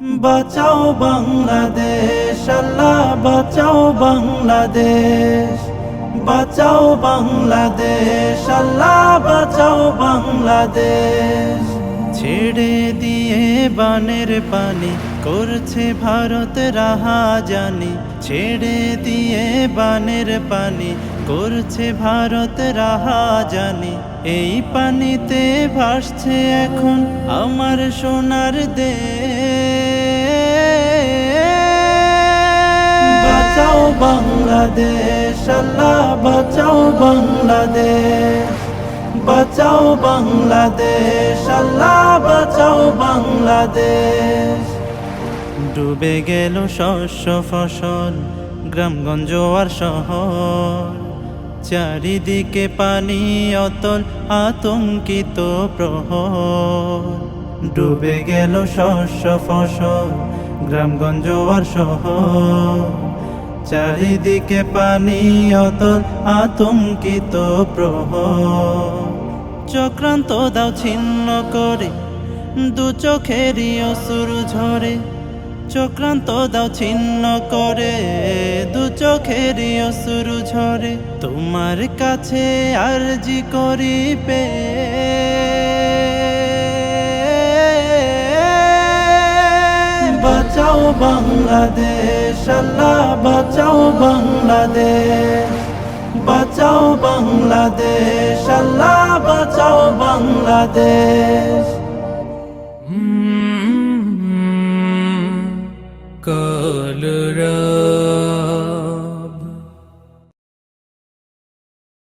বাঁচাও বাংলাদেশ, আল্লাহ, বাঁচাও বাংলাদেশ। বাঁচাও বাংলাদেশ, আল্লাহ, বাঁচাও বাংলাদেশ। ছেড়ে দিয়ে বানের পানি করছে ভারত রাহা জানি ছেড়ে দিয়ে বানের পানি করছে ভারত রাহা জানি এই পানিতে ভাসছে এখন আমার সোনার দেশ। বাংলাদেশ, আল্লাহ বাঁচাও বাংলাদেশ বাঁচাও বাংলাদেশ, আল্লাহ বাঁচাও বাংলাদেশ। ডুবে গেল শস্য ফসল, গ্রামগঞ্জ আর শহর। চারিদিকে পানি, অতল, আতঙ্কিত প্রহর। ডুবে গেল শস্য ফসল, গ্রামগঞ্জ আর শহর। চারিদিকে পানি অতল আতঙ্কিত প্রহর চক্রান্ত দাও ছিন্ন করে, দু চোখেরই অসুর ঝরে। চক্রান্ত দাও ছিন্ন করে, দু চোখেরই অসুর ঝরে। তোমার কাছে আরজি করি পে বাঁচাও বাংলাদেশ আল্লাহ বাঁচাও বাংলাদেশ। বাঁচাও বাংলাদেশ আল্লাহ বাঁচাও বাংলাদেশ। কাল